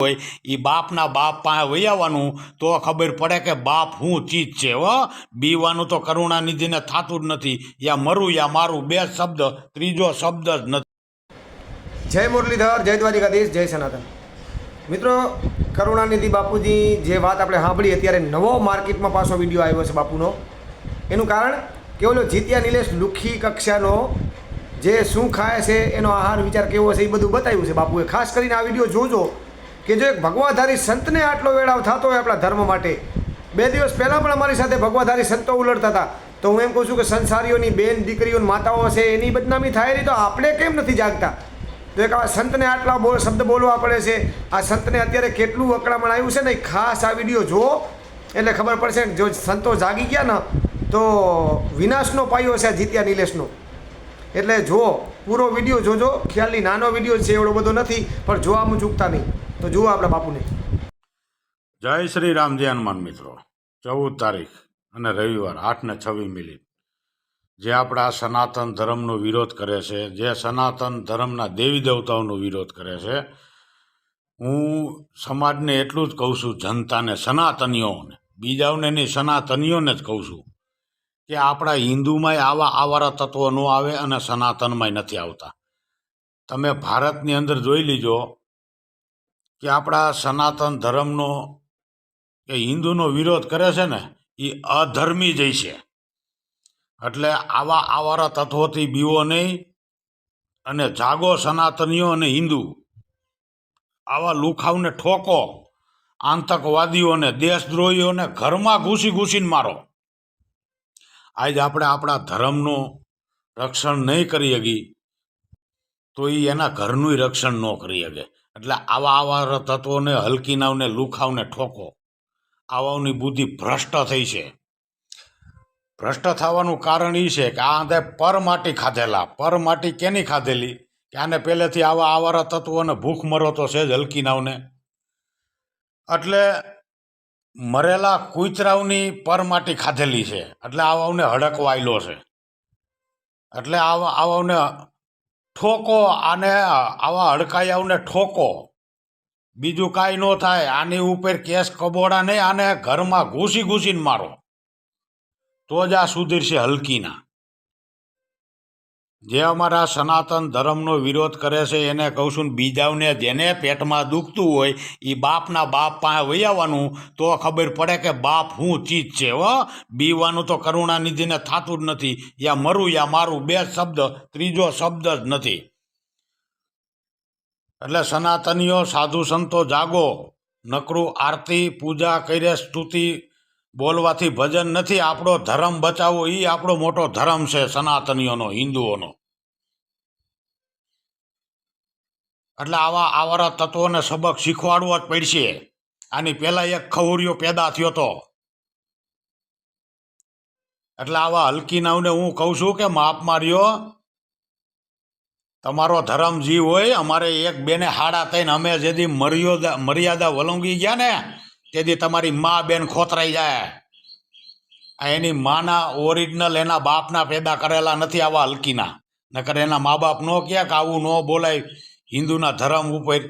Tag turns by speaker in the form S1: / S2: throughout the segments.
S1: હોય એ બાપના બાપ પાસે વહી આવવાનું, તો ખબર પડે કે બાપ શું ચીજ છે, હો. બીવાનું તો કરુણાનિધિને થતું જ નથી. યા મરું યા મારું, બે શબ્દ, ત્રીજો શબ્દ જ નથી.
S2: જય મુરલીધર, જય દ્વારિકાધીશ, જય સનાતન. મિત્રો, કરુણાનિધિ બાપુજી જે વાત આપણે સાંભળી, અત્યારે નવો માર્કેટમાં પાછો વીડિયો આવ્યો છે બાપુનો. એનું કારણ કે ઓલો જીત્યા નિલેશ લુખી કક્ષાનો જે શું ખાય છે, એનો આહાર વિચાર કેવો છે, એ બધું બતાવ્યું છે. બાપુએ ખાસ કરીને આ વીડિયો જોજો. કે જો એક ભગવાધારી સંતને આટલો વેળાવ થતો હોય આપણા ધર્મ માટે, બે દિવસ પહેલાં પણ અમારી સાથે ભગવાધારી સંતો ઉલડતા હતા. તો હું એમ કહું છું કે સંસારીઓની બેન દીકરીઓ માતાઓ છે એની બદનામી થાય રહી તો આપણે કેમ નથી જાગતા? તો એક આ સંતને આટલા બોલ, શબ્દ બોલવા પડે છે. આ સંતને અત્યારે કેટલું અકળામણ આવ્યું છે ને ખાસ આ વીડિયો જુઓ. એટલે ખબર પડશે જો સંતો જાગી ગયા ને, તો વિનાશનો પાયો છે આ જીત્યા નિલેશનો. એટલે જુઓ, પૂરો વીડિયો જોજો. ખ્યાલની નાનો વીડિયો છે, એવડો બધો નથી, પણ જોવામાં ચૂકતા નહીં. તો જુઓ આપણા બાપુને.
S1: જય શ્રી રામ જય હનુમાન મિત્રો. ચૌદ તારીખ અને રવિવાર આઠ ને છવ્વીસ મિનિટ. જે આપણા સનાતન ધર્મનો વિરોધ કરે છે, જે સનાતન ધર્મના દેવી દેવતાઓનો વિરોધ કરે છે, હું સમાજને એટલું જ કહું છું, જનતાને, સનાતનીઓને, બીજાઓને નહીં, સનાતનીઓને જ કહું છું કે આપણા હિન્દુમાંય આવા આવારા તત્વો ન આવે અને સનાતનમાંય નથી આવતા. તમે ભારતની અંદર જોઈ લીજો કે આપણા સનાતન ધર્મનો કે હિન્દુનો વિરોધ કરે છે ને, એ અધર્મી જઈ છે. એટલે આવા આવારા તત્વોથી બીવો નહીં અને જાગો સનાતનીઓ અને હિન્દુ. આવા લુખાવને ઠોકો, આતંકવાદીઓને, દેશદ્રોહીઓને ઘરમાં ઘૂસી ઘૂસીને મારો. આજ આપણે આપણા ધર્મનું રક્ષણ નહીં કરી શકી તો એ એના ઘરનું રક્ષણ ન કરી શકે એટલે આવા આવા તત્વોને હલકીનાવને લુખાવને ઠોકો. આવાઓની બુદ્ધિ ભ્રષ્ટ થઈ છે. ભ્રષ્ટ થવાનું કારણ એ છે કે આ તે પર માટી ખાધેલા. પર માટી કેની ખાધેલી? કે આને પહેલેથી આવા આવારા તત્વોને ભૂખ મરો તો છે જ હલકીનાવને એટલે મરેલા કૂતરાઓની પર માટી ખાધેલી છે. એટલે આવાઓને હડકવાયેલો છે. એટલે આવા, આવાઓને ઠોકો આને આવા હડકાયાઓને ઠોકો. બીજું કાંઈ ન થાય, આની ઉપર કેસ કબોડા નહીં, આને ઘરમાં ઘૂસી ઘૂસીને મારો. તો જ આ સુધીરશે હલકીના. જે અમારા સનાતન ધર્મનો વિરોધ કરે છે, એને કહું છું, બીજાઓને જેને પેટમાં દુખતું હોય એ બાપના બાપ પાસે વહી આવવાનું, તો ખબર પડે કે બાપ શું ચીજ છે, હો. બીવાનું તો કરુણાનિધિને થતું જ નથી. યા મરું યા મારું, બે શબ્દ, ત્રીજો શબ્દ જ નથી. એટલે સનાતનીઓ, સાધુ સંતો જાગો. નકરું આરતી, પૂજા કરે સ્તુતિ બોલવાથી ભજન નથી, આપણો ધર્મ બચાવવો એ આપણો મોટો ધર્મ છે સનાતનીઓનો, હિન્દુઓનો. એટલે આવા આવારા તત્વોને સબક શીખવાડવો જ પડશે. આની પહેલા એક ખવરિયો પેદા થયો તો. એટલે આવા હલકીનાવને હું કહું છું કે માપ માર્યો. તમારો ધર્મ જીવ હોય, અમારે એક બેને હાડા થઈને અમે જેથી મર્યાદા મર્યાદા વલંગી ગયા ને તેથી તમારી મા બેન ખોતરાઈ જાય. આ એની માના ઓરિજિનલ એના બાપના પેદા કરેલા નથી આવા હલકીના. નકર એના મા બાપ નો કહે કે આવું ન બોલાય હિન્દુના ધર્મ ઉપર.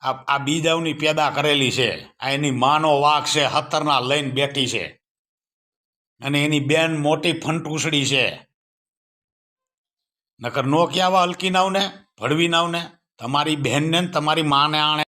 S1: આ આ બીજાઓની પેદા કરેલી છે. આ એની માનો વાઘ છે હતરના લઈને બેઠી છે. અને એની બેન મોટી ફંટુસડી છે. નકર નો કહેવા હલકી નાવને ભડવી નાવને તમારી બહેનને તમારી માને આણે.